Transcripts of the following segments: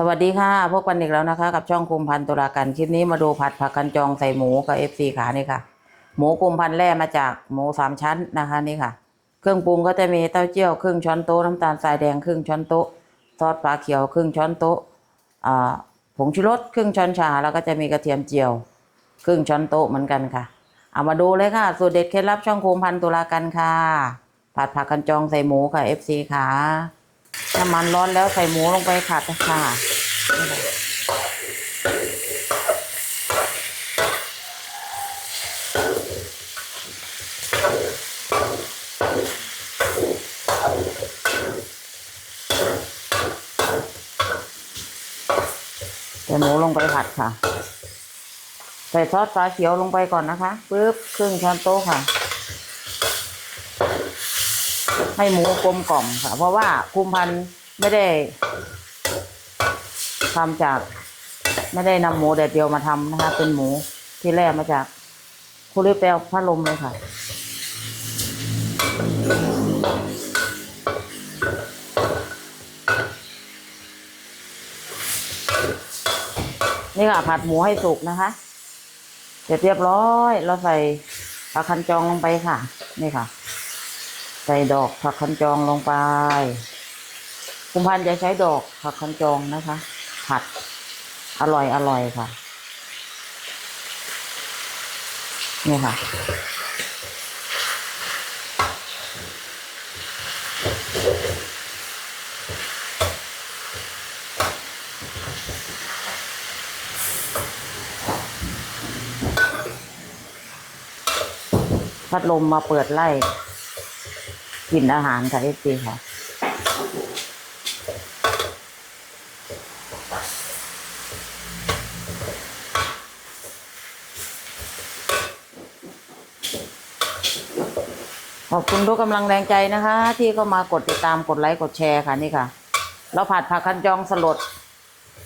สวัสดีค่ะ พบกันอีกแล้วนะคะ กับช่องคุมพันธุ์ตุลากันคลิปนี้มาดูผัดผักกันจองใส่หมูกับเอฟซีขานี่ค่ะ หมูคุมพันธุแร่มาจากหมูสามชั้นนะคะนี่ค่ะ เครื่องปรุงก็จะมีเต้าเจี้ยวครึ่งช้อนโต๊ะน้ำตาลทรายแดงครึ่งช้อนโต๊ะซอสปลาเขียวครึ่งช้อนโต๊ะผงชูรสครึ่งช้อนชาแล้วก็จะมีกระเทียมเจียว ครึ่งช้อนโต๊ะเหมือนกันค่ะ เอามาดูเลยค่ะสูตรเด็ดเคล็ดลับช่องคุมพันธุ์ตุลากันค่ะผัดผักกันจองใส่หมูค่ะเอฟซีขา น้ำมันร้อนแล้วใส่หมูลงไปผัดค่ะใส่หมูลงไปผัดค่ะ ใส่ซอสฟ้าเขียวลงไปก่อนนะคะปึ๊บครึ่งช้อนโต๊ะค่ะ ให้หมูกลมกล่อมค่ะ เพราะว่าคุมพันธุ์ไม่ได้ทำจาก ไม่ได้นำหมูแดดเดียวมาทำนะคะ เป็นหมูที่แล่มาจากคุริเปลพัดลมเลยค่ะนี่ค่ะผัดหมูให้สุกนะคะเสร็จเรียบร้อย เราใส่ผักคันจองลงไปค่ะ นี่ค่ะ ใส่ดอกผักคันจองลงไป คุณพันธ์จะใช้ดอกผักคันจองนะคะ ผัดอร่อยอร่อยค่ะนี่ค่ะ พัดลมมาเปิดไล่ กินอาหารค่ะเอฟซีค่ะ ขอบคุณทุกกำลังแรงใจนะคะ ที่ก็มากดติดตามกดไลค์กดแชร์ค่ะนี่ค่ะ เราผัดผักคันจองสลด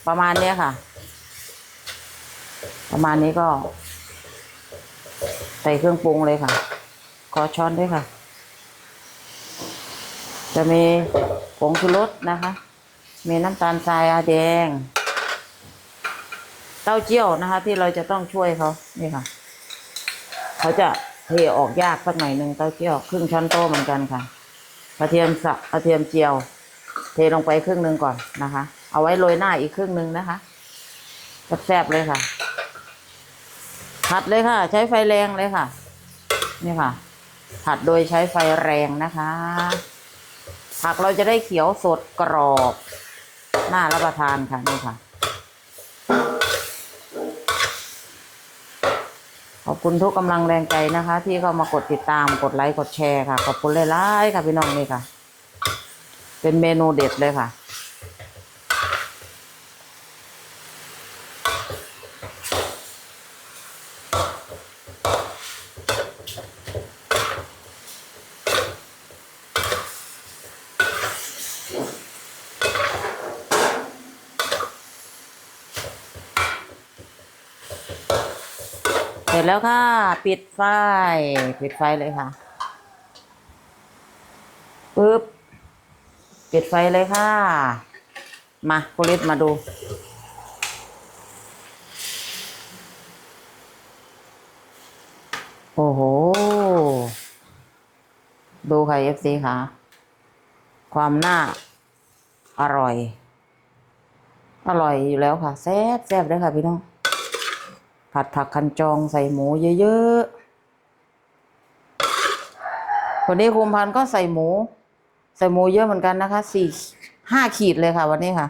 ประมาณเนี้ยค่ะ ประมาณนี้ก็ ใส่เครื่องปรุงเลยค่ะ ขอช้อนด้วยค่ะ จะมีผงชูรสนะคะ มีน้ำตาลทรายอาแดง เต้าเจี้ยวนะคะ ที่เราจะต้องช่วยเขานี่ค่ะ เขาจะเทออกยากสักหน่อยหนึ่งเต้าเจี้ยวครึ่งช้อนโต๊ะเหมือนกันค่ะกระเทียมสับกระเทียมเจียว เทลงไปครึ่งหนึ่งก่อนนะคะ เอาไว้โรยหน้าอีกครึ่งหนึ่งนะคะแซ่บเลยค่ะ ผัดเลยค่ะ ใช้ไฟแรงเลยค่ะ นี่ค่ะ ผัดโดยใช้ไฟแรงนะคะ ผักเราจะได้เขียวสดกรอบน่ารับประทานค่ะนี่ค่ะ ขอบคุณทุกกำลังแรงใจนะคะ ที่เข้ามากดติดตามกดไลค์กดแชร์ค่ะ ขอบคุณหลายๆค่ะพี่น้องนี่ค่ะ เป็นเมนูเด็ดเลยค่ะ ร็จแล้วค่ะ ปิดไฟ ปิดไฟเลยค่ะปึ๊บปิดไฟเลยค่ะ มาคุณฤทธิ์มาดู โอ้โห ดูค่ะเอฟซีค่ะ ความน่า อร่อย อร่อยอยู่แล้วค่ะ แซ่บแซ่บเลยค่ะพี่น้อง ผัดผักคันจองใส่หมูเยอะๆ วันนี้คุมพันธ์ก็ใส่หมู ใส่หมูเยอะเหมือนกันนะคะสี่ห้าขีดเลยค่ะ วันนี้ค่ะ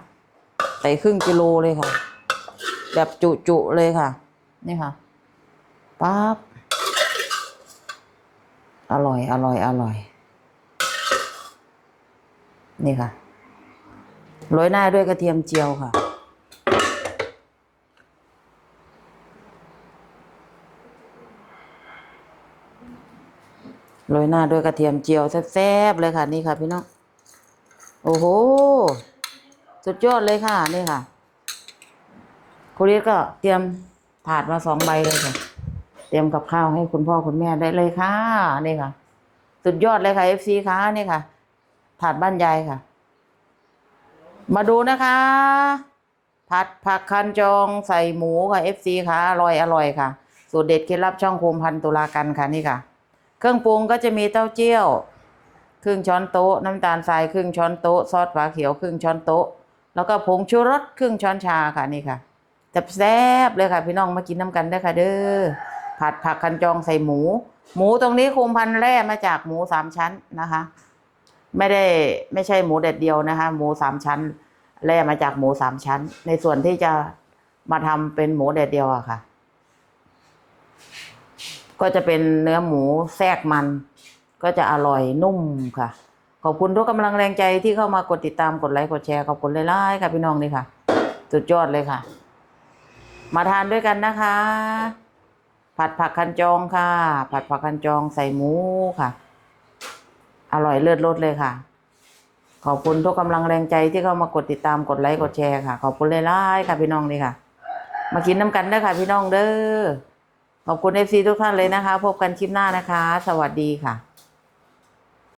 ใส่ครึ่งกิโลเลยค่ะ แบบจุๆเลยค่ะ นี่ค่ะปั๊บอร่อยอร่อยอร่อย นี่ค่ะโรยหน้าด้วยกระเทียมเจียวค่ะ โรยหน้าด้วยกระเทียมเจียวแซ่บๆเลยค่ะนี่ค่ะ พี่น้องโอ้โหสุดยอดเลยค่ะนี่ค่ะคุณเรียกก็เตรียมถาดมาสองใบเลยค่ะ เตรียมกับข้าวให้คุณพ่อคุณแม่ได้เลยค่ะนี่ค่ะ สุดยอดเลยค่ะเอฟซีค่ะนี่ค่ะ ถาดบ้านยายค่ะ มาดูนะคะ ผัดผักคันจองใส่หมูค่ะ FC ค่ะอร่อยอร่อยค่ะสูตรเด็ดเคล็ดลับช่องคุมพันตุลากันค่ะนี่ค่ะ เครื่องปรุงก็จะมีเต้าเจี้ยว ครึ่งช้อนโต๊ะ น้ำตาลทรายครึ่งช้อนโต๊ะซอสฝาเขียวครึ่งช้อนโต๊ะ แล้วก็ผงชูรสครึ่งช้อนชาค่ะนี่ค่ะแซ่บเลยค่ะพี่น้องมากินน้ำกันได้ค่ะเด้อผัดผักคันจองใส่หมู หมูตรงนี้คุมพันแร่มาจากหมูสามชั้นนะคะ ไม่ได้ไม่ใช่หมูเด็ดเดียวนะคะ หมูสามชั้น แร่มาจากหมูสามชั้น ในส่วนที่จะมาทำเป็นหมูเด็ดเดียวอะค่ะ ก็จะเป็นเนื้อหมูแทรกมัน ก็จะอร่อยนุ่มค่ะ ขอบคุณทุกกำลังแรงใจที่เข้ามากดติดตามกดไลค์กดแชร์ขอบคุณหลายๆค่ะพี่น้องนี่ค่ะ สุดยอดเลยค่ะ มาทานด้วยกันนะคะ ผัดผักคันจองค่ะ ผัดผักคันจองใส่หมูค่ะ อร่อยเลิศรสเลยค่ะ ขอบคุณทุกกำลังแรงใจที่เข้ามากดติดตามกดไลค์กดแชร์ค่ะ ขอบคุณหลายๆค่ะพี่น้องนี่ค่ะ มากินน้ำกันเด้อค่ะ พี่น้องเด้อ ขอบคุณเอฟซีทุกท่านเลยนะคะ พบกันคลิปหน้านะคะ สวัสดีค่ะ